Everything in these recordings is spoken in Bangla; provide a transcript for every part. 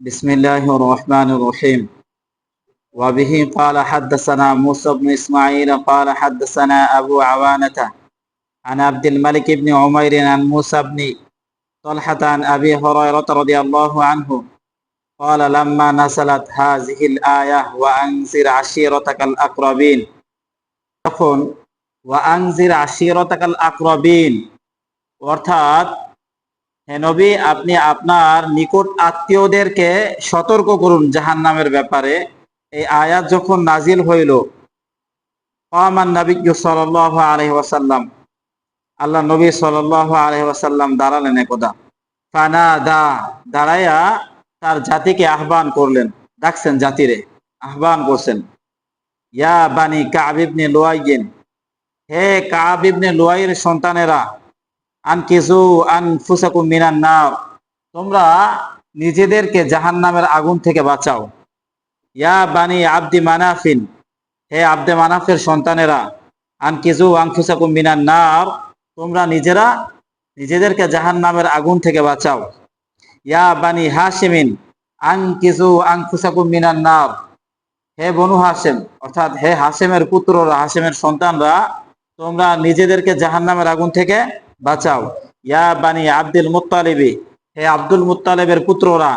بسم الله الرحمن الرحيم وبه قال حدثنا موسى بن إسماعيل قال حدثنا أبو عوانة عن عبد الملك بن عمير عن موسى بن طلحة عن أبي هريرة رضي الله عنه قال لما نزلت هذه الآية وأنذر عشيرتك الأقربين তখন ওয়াংজির আশিরতাকাল আকরবিন অর্থাৎ হে নবী, আপনি আপনার নিকট আত্মীয়দেরকে সতর্ক করুন জাহান নামের ব্যাপারে। এই আয়াত যখন নাজিল হইল, কামান নবী সাল্লাহ আলহি ওয়াসাল্লাম, আল্লাহ নবী সাল্লাহ আলহি ওয়াসাল্লাম দাঁড়ালেন একদা। ফানা দা দাঁড়াইয়া তার জাতিকে আহ্বান করলেন, ডাকছেন জাতিরে, আহ্বান করছেন, ইয়া বানি কাবিবনে লোয়াইগিন হে কাবিবনে লোয়াইয়ের সন্তানেরা আন কিজু আন ফুসাকু মিনান নার। তোমরা নিজেদেরকে জাহান নামের আগুন থেকে বাঁচাও। ইয়া বানি আব্দি মানাফিন, হে আব্দে মানাফের সন্তানেরা আন কিজু আন ফুসাকু মিনান নার, তোমরা নিজেরা নিজেদেরকে জাহান নামের আগুন থেকে বাঁচাও। ইয়া বানি হাসিমিন আন ফুসাকু মিনান নার। হে বনু হাসেম অর্থাৎ হে হাসেমের পুত্ররা হাসেমের সন্তানরা, তোমরা নিজেদেরকে জাহান্নামের আগুন থেকে বাঁচাও। ইয়া বানি আব্দুল মুত্তালিবি, হে আব্দুল মুত্তালিবের পুত্ররা,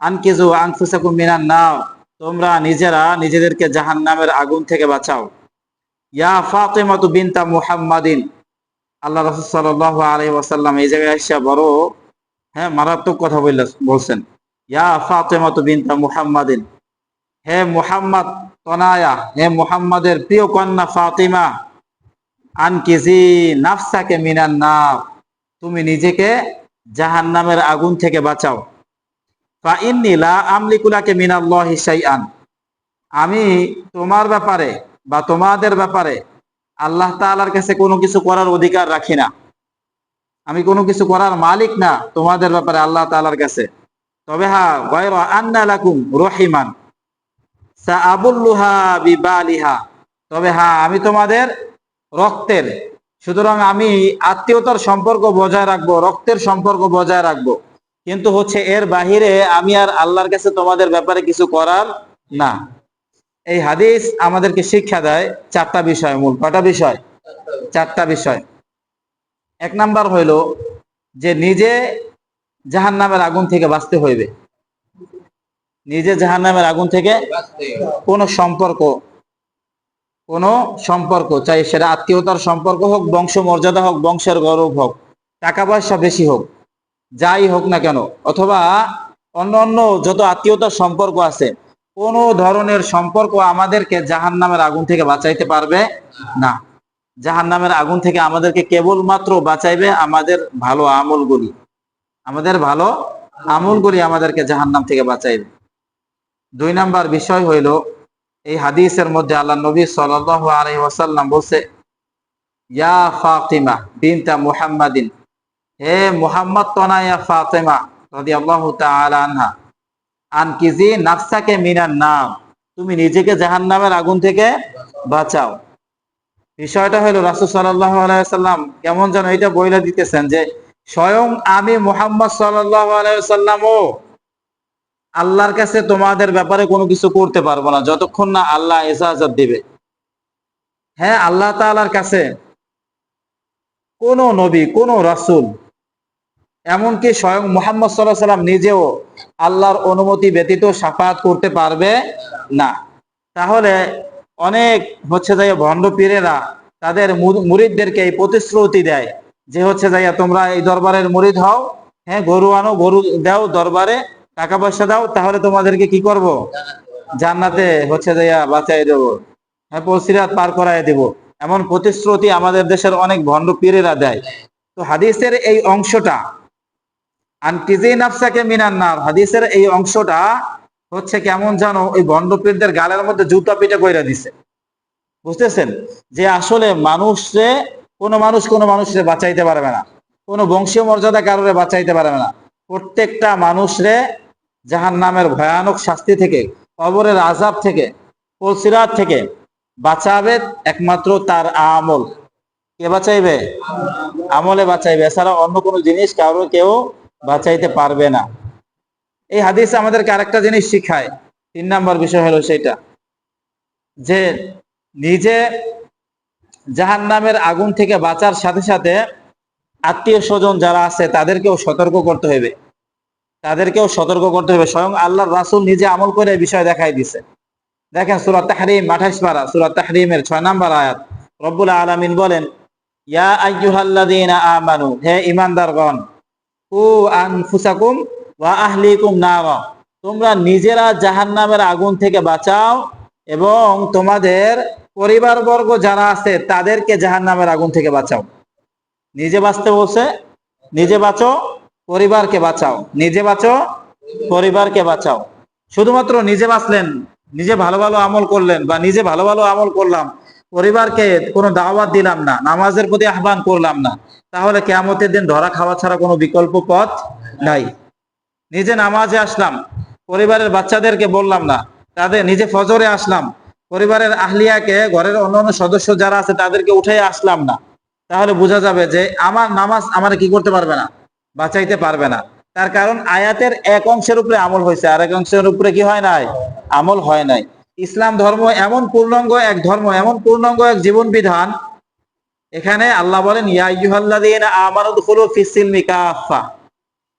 আনকিজু আনফুসাকুম মিনান নাও তোমরা নিজেরা নিজেদেরকে জাহান্নামের আগুন থেকে বাঁচাও। ইয়া ফাতেমাতু বিনতা মুহাম্মাদিন, আল্লাহ রাসূল সাল্লাল্লাহু আলাইহি ওয়াসাল্লাম এই জায়গায় এসে বড় হ্যাঁ মারাত্মক কথা বললে, বলছেন, ইয়া ফাতেমাতু বিনতা মুহাম্মাদিন, হে মুহাম্মদ তনায়া, হে মুহাম্মাদের প্রিয় কন্যা ফাতিমা আনকিজি নাফসাকে মিনান নার, তুমি নিজেকে জাহান্নামের আগুন থেকে বাঁচাও। আমলিকুলাকে মিনাল্লাহি আমি তোমার ব্যাপারে বা তোমাদের ব্যাপারে আল্লাহ তাআলার কাছে কোনো কিছু করার অধিকার রাখি না। আমি কোনো কিছু করার মালিক না তোমাদের ব্যাপারে আল্লাহ তাআলার কাছে। তবে হ্যাঁ আন্না রহিমান বিবালিহা। তবে হ্যাঁ আমি তোমাদের রক্তের। সুতরাং আমি আত্মীয়তার সম্পর্ক বজায় রাখব, রক্তের সম্পর্ক বজায় রাখব। কিন্তু হচ্ছে এর বাহিরে আমি আর আল্লাহর কাছে তোমাদের ব্যাপারে কিছু করার না। এই হাদিস আমাদেরকে শিক্ষা দেয় চারটা বিষয় মূল। কটা বিষয়? চারটা বিষয়। এক নাম্বার হইল যে নিজে জাহান নামের আগুন থেকে বাঁচতে হইবে। নিজে জাহান নামের আগুন থেকে কোন সম্পর্ক কোন সম্পর্ক, চাই সেটা আত্মীয়তার সম্পর্ক হোক বংশ মর্যাদা হোক, বংশের গৌরব হোক, টাকা পয়সা বেশি হোক, যাই হোক না কেন, অথবা অন্য অন্য যত আত্মীয়তার সম্পর্ক আছে, কোন ধরনের সম্পর্ক আমাদেরকে জাহান নামের আগুন থেকে বাঁচাইতে পারবে না। জাহান নামের আগুন থেকে আমাদেরকে কেবলমাত্র বাঁচাইবে আমাদের ভালো আমলগুলি। আমাদের ভালো আমলগুলি আমাদেরকে জাহান নাম থেকে বাঁচাইবে। দুই নাম্বার বিষয় হইল এই হাদিসের মধ্যে আল্লাহ নবী সাল্লাল্লাহু আলাইহি ওয়াসাল্লাম বলছে, ইয়া ফাতিমা বিনতা মুহাম্মাদিন। হে মুহাম্মদ তনায়া ফাতেমা, রাদিয়াল্লাহু তাআলা আনহা, আনকিজি নাফসাকে মিনান নাম তুমি নিজেকে জাহান্নামের আগুন থেকে বাঁচাও। বিষয়টা হলো, রাসূল সাল্লাল্লাহু আলাইহি ওয়াসাল্লাম কেমন যেন এটা বইলা দিতেছেন যে, স্বয়ং আমি মুহাম্মদ সাল্লাল্লাহু আলাইহি ওয়াসাল্লামও আল্লাহর কাছে তোমাদের ব্যাপারে কোনো কিছু করতে পারব না। যতক্ষণ না আল্লাহ এজাজত দিবে। হ্যাঁ আল্লাহ তাআলার কাছে কোন নবী, কোন রাসূল, এমনকি স্বয়ং মোহাম্মদ সাল্লাহ সাল্লাম নিজেও আল্লাহর অনুমতি ব্যতীত সাফাত করতে পারবে না। তাহলে অনেক হচ্ছে যাই ভণ্ড পীরেরা তাদের মুরিদদেরকে এই প্রতিশ্রুতি দেয় যে হচ্ছে যাইয়া তোমরা এই দরবারের মুরিদ হও। হ্যাঁ গরু আনো, গরু দাও দরবারে। টাকা পয়সা দাও, তাহলে তোমাদেরকে কি করব? জান্নাতে হচ্ছে যাইয়া বাঁচাই দেব। হ্যাঁ পলসিরাত পার করাই দেব। এমন প্রতিশ্রুতি আমাদের দেশের অনেক ভণ্ড পীরেরা দেয়। তো হাদিসের এই অংশটা, আনকিজি নাফসাকে মিনান নার, হাদিসের এই অংশটা হচ্ছে কেমন জানো ওই ভণ্ড পীরদের গালের মধ্যে জুতা পিটা কইরা দিছে। বুঝতেছেন? যে আসলে মানুষে কোনো মানুষ কোনো মানুষরে বাঁচাইতে পারবে না। কোনো বংশীয় মর্যাদা কারোরে বাঁচাইতে পারবে না। প্রত্যেকটা মানুষরে জাহান নামের ভয়ানক শাস্তি থেকে, কবরের আজাব থেকে, পলসিরাত থেকে বাঁচাবে একমাত্র তার আমল। কে বাঁচাইবে? আমলে বাঁচাইবে। এছাড়া অন্য কোনো জিনিস কারও কেউ বাঁচাইতে পারবে না। এই হাদিস আমাদেরকে আরেকটা জিনিস শিখায়। তিন নাম্বার বিষয় হলো সেটা যে নিজে জাহান নামের আগুন থেকে বাঁচার সাথে সাথে আত্মীয় স্বজন যারা আছে তাদেরকেও সতর্ক করতে হবে। তাদেরকেও সতর্ক করতে হবে। স্বয়ং আল্লাহর রাসুল নিজে আমল করে এই বিষয় দেখাই দিছে। দেখেন সুরাত তাহরিম আঠাশ পারা সুরাত তাহরিমের ছয় নাম্বার আয়াত। রব্বুল আলামিন বলেন, ইয়া আইয়ুহাল্লাযীনা আমানু, হে ঈমানদারগণ, কু আনফুসাকুম ওয়া আহলিকুম নারা। তোমরা নিজেরা জাহান্নামের আগুন থেকে বাঁচাও এবং তোমাদের পরিবারবর্গ যারা আছে, তাদেরকে জাহান্নামের আগুন থেকে বাঁচাও। নিজে বাঁচতে বলছে, নিজে বাঁচো পরিবারকে বাঁচাও। নিজে বাঁচো, পরিবারকে বাঁচাও। শুধুমাত্র নিজে বাঁচলেন, নিজে ভালো ভালো আমল করলেন বা নিজে ভালো ভালো আমল করলাম, পরিবারকে কোনো দাওয়াত দিলাম না, নামাজের প্রতি আহ্বান করলাম না, তাহলে কেয়ামতের দিন ধরা খাওয়া ছাড়া কোনো বিকল্প পথ নাই। নিজে নামাজে আসলাম, পরিবারের বাচ্চাদেরকে বললাম না, তাদের নিজে ফজরে আসলাম, পরিবারের আহলিয়াকে ঘরের অন্যান্য সদস্য যারা আছে তাদেরকে উঠে আসলাম না। তাহলে বোঝা যাবে যে আমার নামাজ আমার কি করতে পারবে না। বাঁচাইতে পারবে না। তার কারণ আয়াতের এক অংশের উপরে আমল হয়েছে আর এক অংশের উপরে কি হয় নাই? আমল হয় নাই। ইসলাম ধর্ম এমন পূর্ণাঙ্গ এক ধর্ম, এমন পূর্ণাঙ্গ এক জীবন বিধান এখানে আল্লাহ বলেন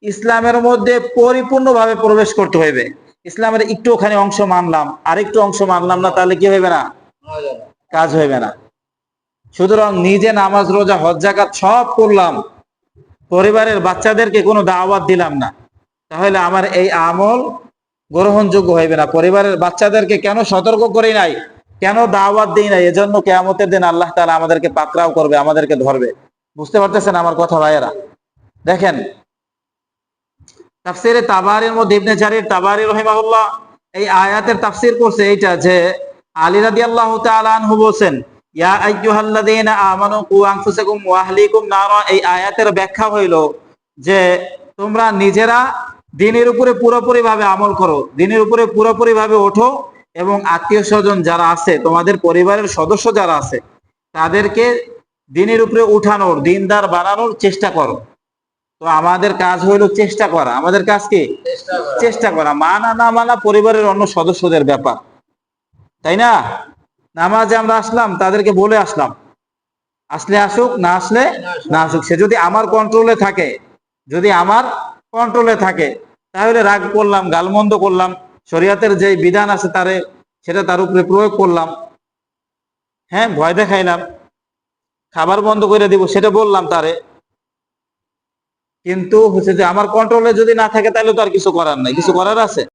ইসলামের মধ্যে পরিপূর্ণভাবে প্রবেশ করতে হইবে। ইসলামের একটু ওখানে অংশ মানলাম, আরেকটু অংশ মানলাম না, তাহলে কি হইবে না? কাজ হইবে না। সুতরাং নিজে নামাজ, রোজা, হজ জাকাত সব করলাম। পরিবারের বাচ্চাদেরকে কোনো দাওয়াত দিলাম না। তাহলে আমার এই আমল গ্রহণযোগ্য হইবে না। পরিবারের বাচ্চাদেরকে কেন সতর্ক করি নাই? কেন দাওয়াত দিই নাই? এজন্য কেয়ামতের দিন আল্লাহ তালা আমাদেরকে পাকড়াও করবে, আমাদেরকে ধরবে। বুঝতে পারতেছেন আমার কথা ভাইয়েরা? দেখেন, তাফসিরে তাবারির মধ্যে ইবনে জারির তাবারি রহিমাহুল্লাহ এই আয়াতের তাফসির করছে এইটা যে আলী রাদিয়াল্লাহু তাআলা আনহু বলেন ইয়া আইয়ুহাল্লাযীনা আমানু কু আনফুসাকুম ওয়া আহলিকুম নারা। এই আয়াতের ব্যাখ্যা হইল যে তোমরা নিজেরা দিনের উপরে পুরোপুরি ভাবে আমল করো দিনের উপরে পুরোপুরি ভাবে ওঠো এবং আত্মীয় স্বজন যারা আছে তোমাদের পরিবারের সদস্য যারা আছে তাদেরকে দিনের উপরে উঠানোর দিনদার বানানোর চেষ্টা করো। তো আমাদের কাজ হইল চেষ্টা করা। আমাদের কাজ কি? চেষ্টা করা। মানা না মানা পরিবারের অন্য সদস্যদের ব্যাপার। তাই না? নামাজে আমরা আসলাম, তাদেরকে বলে আসলাম। আসলে আসুক, না আসলে না আসুক, সে যদি আমার কন্ট্রোলে থাকে, যদি আমার কন্ট্রোলে থাকে, তাহলে রাগ করলাম, গালমন্দ করলাম, শরিয়াতের যে বিধান আছে তারে, সেটা তার উপরে প্রয়োগ করলাম। হ্যাঁ ভয় দেখাইলাম। খাবার বন্ধ করে দিব, সেটা বললাম তারে। কিন্তু হচ্ছে যে আমার কন্ট্রোলে যদি না থাকে, তাহলে তো আর কিছু করার নাই। কিছু করার আছে?